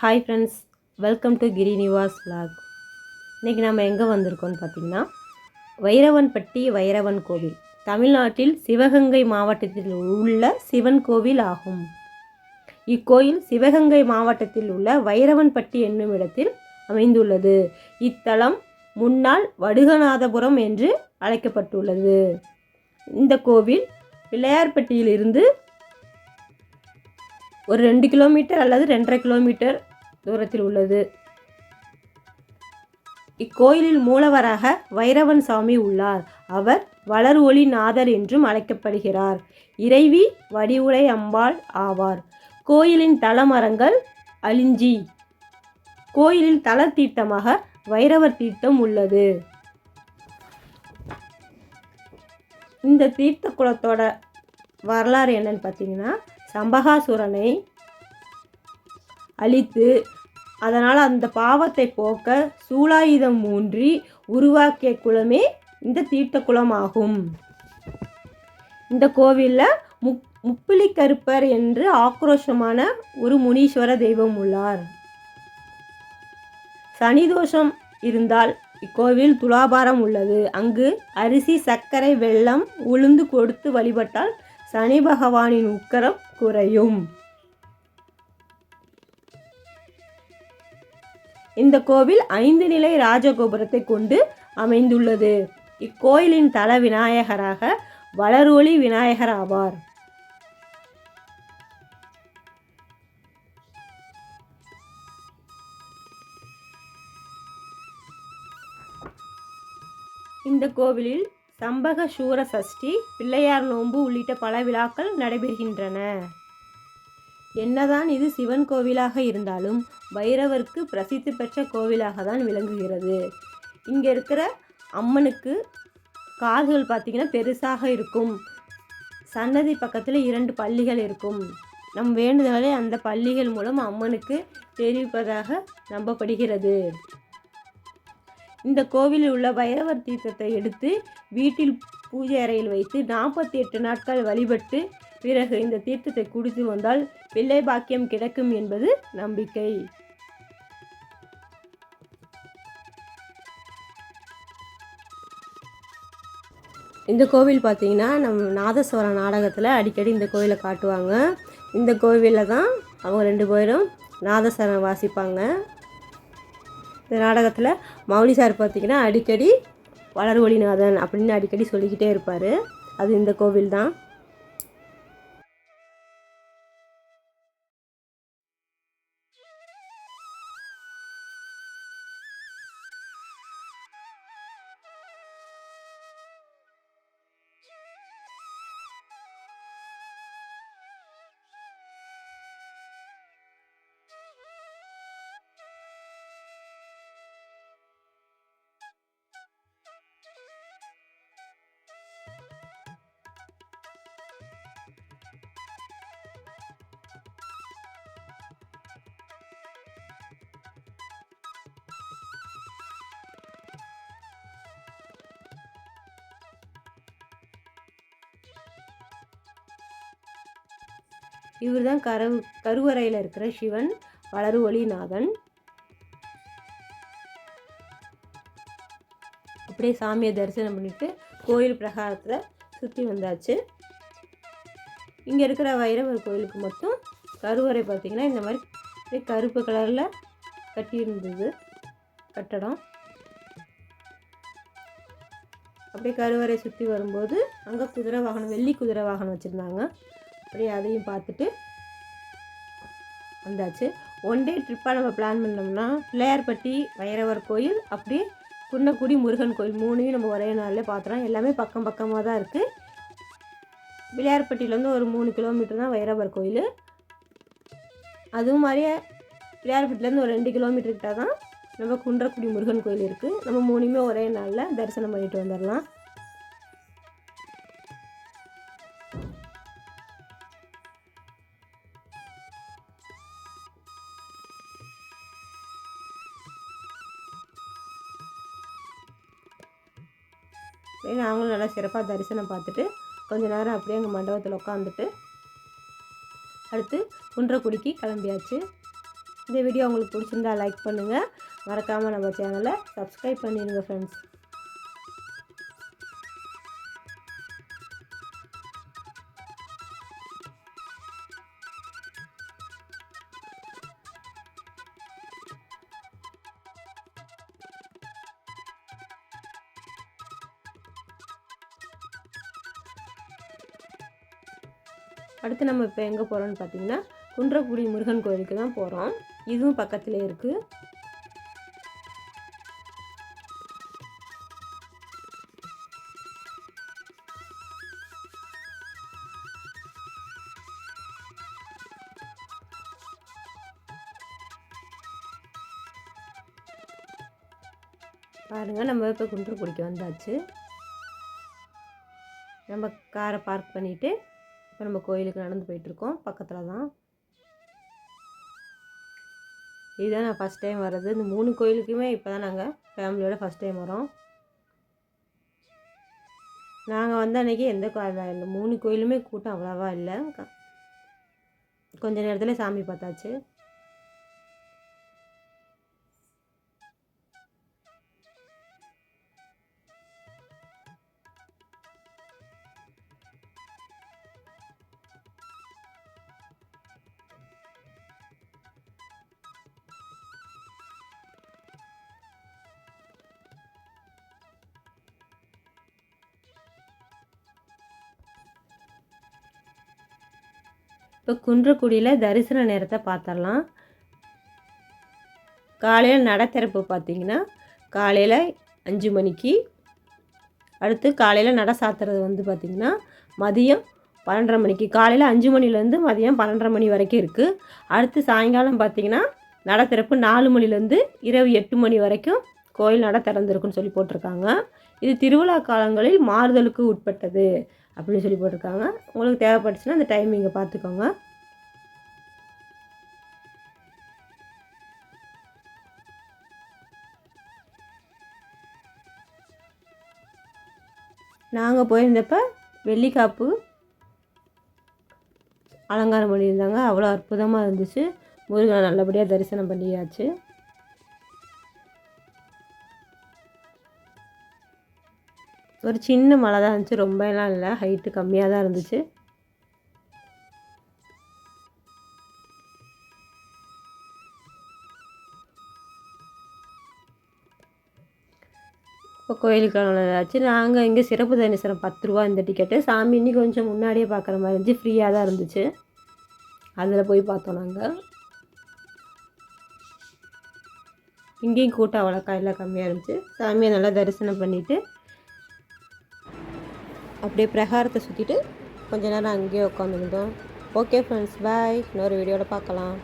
Hi friends welcome to Giri Nivas இன்றைக்கி நம்ம எங்கே வந்திருக்கோம்னு பார்த்தீங்கன்னா வைரவன்பட்டி வைரவன் கோவில். தமிழ்நாட்டில் சிவகங்கை மாவட்டத்தில் உள்ள சிவன் கோவில் ஆகும். இக்கோயில் சிவகங்கை மாவட்டத்தில் உள்ள வைரவன்பட்டி என்னும் இடத்தில் அமைந்துள்ளது. இத்தலம் முன்னாள் வடுகநாதபுரம் என்று அழைக்கப்பட்டுள்ளது. இந்த கோவில் பிள்ளையார்பட்டியிலிருந்து ஒரு ரெண்டு கிலோமீட்டர் அல்லது ரெண்டரை கிலோமீட்டர் தூரத்தில் உள்ளது. இக்கோயிலில் மூலவராக வைரவன் சாமி உள்ளார். அவர் வளர் ஒளி நாதர் என்றும் அழைக்கப்படுகிறார். இறைவி வடிவுடை அம்பாள் ஆவார். கோயிலின் தலமரங்கள் அலிஞ்சி கோயிலில் தல தீர்த்தமாக வைரவர் தீர்த்தம் உள்ளது. இந்த தீர்த்த குளத்தோட வரலாறு என்னன்னு பார்த்தீங்கன்னா சம்பகாசுரனை அழித்து அதனால் அந்த பாவத்தை போக்க சூலாயுதம் ஊன்றி உருவாக்கிய குளமே இந்த தீர்த்த குளம் ஆகும் இந்த கோவிலில் முப் முப்பிலி கருப்பர் என்று ஆக்ரோஷமான ஒரு முனீஸ்வர தெய்வம் உள்ளார். சனி தோஷம் இருந்தால் இக்கோவில் துலாபாரம் உள்ளது. அங்கு அரிசி சர்க்கரை வெள்ளம் உளுந்து கொடுத்து வழிபட்டால் சனி பகவானின் உக்கரம் குறையும். இந்த கோவில் ஐந்து நிலை ராஜகோபுரத்தை கொண்டு அமைந்துள்ளது. இக்கோயிலின் தல விநாயகராக வளரொளி விநாயகர் ஆவார். இந்த கோவிலில் சம்பக சூர சஷ்டி பிள்ளையார் நோன்பு உள்ளிட்ட பல விழாக்கள் நடைபெறுகின்றன. என்னதான் இது சிவன் கோவிலாக இருந்தாலும் பைரவருக்கு பிரசித்தி பெற்ற கோவிலாக தான் விளங்குகிறது. இங்கே இருக்கிற அம்மனுக்கு கால்கள் பார்த்திங்கன்னா பெருசாக இருக்கும். சன்னதி பக்கத்தில் இரண்டு பள்ளிகள் இருக்கும். நம் வேண்டுதலை அந்த பள்ளிகள் மூலம் அம்மனுக்கு தெரிவிப்பதாக நம்பப்படுகிறது. இந்த கோவிலில் உள்ள பைரவர் தீர்த்தத்தை எடுத்து வீட்டில் பூஜை அறையில் வைத்து நாற்பத்தி எட்டு நாட்கள் வழிபட்டு பிறகு இந்த தீர்த்தத்தை குடித்து வந்தால் பிள்ளை பாக்கியம் கிடைக்கும் என்பது நம்பிக்கை. இந்த கோவில் பார்த்தீங்கன்னா நம்ம நாதஸ்வர நாடகத்தில் அடிக்கடி இந்த கோவிலை காட்டுவாங்க. இந்த கோவிலில் தான் அவங்க ரெண்டு பேரும் நாதஸ்வரம் வாசிப்பாங்க. இந்த நாடகத்தில் மௌலி சார் பார்த்தீங்கன்னா அடிக்கடி வளர்வொளிநாதன் அப்படின்னு அடிக்கடி சொல்லிக்கிட்டே இருப்பார். அது இந்த கோவில் தான். இவர் தான் கரு கருவறையில் இருக்கிற சிவன் வளரு ஒளிநாதன் அப்படியே சாமியை தரிசனம் பண்ணிட்டு கோயில் பிரகாரத்தில் சுற்றி வந்தாச்சு. இங்கே இருக்கிற வைரவர் கோயிலுக்கு மட்டும் கருவறை பார்த்திங்கன்னா இந்த மாதிரி அப்படியே கருப்பு கலரில் கட்டியிருந்தது கட்டடம். அப்படியே கருவறை சுற்றி வரும்போது அங்கே குதிரை வாகனம் வெள்ளி குதிரை வாகனம் வச்சுருந்தாங்க. அப்படியே அதையும் பார்த்துட்டு வந்தாச்சு. ஒன் டே ட்ரிப்பாக நம்ம பிளான் பண்ணோம்னா பிள்ளையார்பட்டி வைரவர் கோயில் அப்படியே குன்னக்குடி முருகன் கோயில் மூணையும் நம்ம ஒரே நாளில் பார்த்துறோம் எல்லாமே பக்கம் பக்கமாக தான் இருக்குது பிள்ளையார்பட்டியிலேருந்து ஒரு மூணு கிலோமீட்டர் தான் வைரவர் கோயில். அதுவும் மாதிரியே பிள்ளையார்பட்டிலேருந்து ஒரு ரெண்டு கிலோமீட்டர் கிட்ட தான் நம்ம குன்றக்குடி முருகன் கோயில் இருக்குது நம்ம மூணுமே ஒரே நாளில் தரிசனம் பண்ணிட்டு வந்துடலாம் சரி நாங்களும் நல்லா சிறப்பாக தரிசனம் பார்த்துட்டு கொஞ்ச நேரம் அப்படியே அங்கே மண்டபத்தில் உட்காந்துட்டு அடுத்து குன்றக்குடிக்கு கிளம்பியாச்சு. இந்த வீடியோ உங்களுக்கு பிடிச்சிருந்தா லைக் பண்ணுங்கள் மறக்காமல் நம்ம சேனலை சப்ஸ்கிரைப் பண்ணிடுங்க ஃப்ரெண்ட்ஸ் அடுத்து நம்ம இப்போ எங்கே போகிறோம்னு பார்த்தீங்கன்னா குன்றக்குடி முருகன் கோயிலுக்கு தான் போகிறோம் இதுவும் பக்கத்தில் இருக்குது பாருங்கள் நம்ம இப்போ குன்றக்குடிக்கு வந்தாச்சு. நம்ம காரை பார்க் பண்ணிவிட்டு இப்போ நம்ம கோயிலுக்கு நடந்து போயிட்டுருக்கோம். பக்கத்தில் தான். இதுதான் நான் ஃபஸ்ட் டைம் வர்றது. இந்த மூணு கோயிலுக்குமே இப்போ தான் நாங்கள் ஃபேமிலியோட ஃபஸ்ட் டைம் வரோம் நாங்கள் வந்த அன்றைக்கி எந்த கோயில் இல்லை மூணு கோயிலுமே கூட்டம் அவ்வளோவா இல்லை. கொஞ்ச நேரத்தில் சாமி பார்த்தாச்சு. இப்போ குன்றக்குடியில் தரிசன நேரத்தை பார்த்துடலாம். காலையில் நட திறப்பு பார்த்தீங்கன்னா காலையில் அஞ்சு மணிக்கு அடுத்து காலையில் நட சாத்துறது வந்து பார்த்திங்கன்னா மதியம் பன்னெண்டரை மணிக்கு. காலையில் அஞ்சு மணிலேருந்து மதியம் பன்னெண்டரை மணி வரைக்கும் இருக்குது அடுத்து சாயங்காலம் பார்த்திங்கன்னா நட திறப்பு நாலு மணிலேருந்து இரவு எட்டு மணி வரைக்கும் கோயில் நட திறந்திருக்குன்னு சொல்லி போட்டிருக்காங்க. இது திருவிழா காலங்களில் மாறுதலுக்கு உட்பட்டது. அப்படின்னு சொல்லி போட்டிருக்காங்க. உங்களுக்கு தேவைப்பட்டுச்சுன்னா அந்த டைமிங்கை பார்த்துக்கோங்க. நாங்கள் போயிருந்தப்ப வெள்ளிக்காப்பு அலங்காரம் பண்ணியிருந்தாங்க. அவ்வளோ அற்புதமாக இருந்துச்சு. முருகனை நல்லபடியாக தரிசனம் பண்ணியாச்சு. ஒரு சின்ன மலை தான் இருந்துச்சு. ரொம்ப எல்லாம் இல்லை. ஹைட்டு கம்மியாக தான் இருந்துச்சு. இப்போ கோயிலுக்கு ஆச்சு நாங்கள் இங்கே சிறப்பு தரிசனம் பத்து ரூபா இந்த டிக்கெட்டு சாமி இன்னி கொஞ்சம் முன்னாடியே பார்க்குற மாதிரி இருந்துச்சு. ஃப்ரீயாக தான் இருந்துச்சு. அதில் போய் பார்த்தோம் நாங்கள் இங்கேயும் கூட்டம் அவ்வளோக்கா எல்லாம் கம்மியாக இருந்துச்சு. சாமியை நல்லா தரிசனம் பண்ணிவிட்டு அப்படியே பிரகாரத்தை சுற்றிட்டு கொஞ்ச நேரம் அங்கேயே உட்காந்துருந்தோம் ஓகே ஃப்ரெண்ட்ஸ் பாய் இன்னொரு வீடியோவில் பார்க்கலாம்.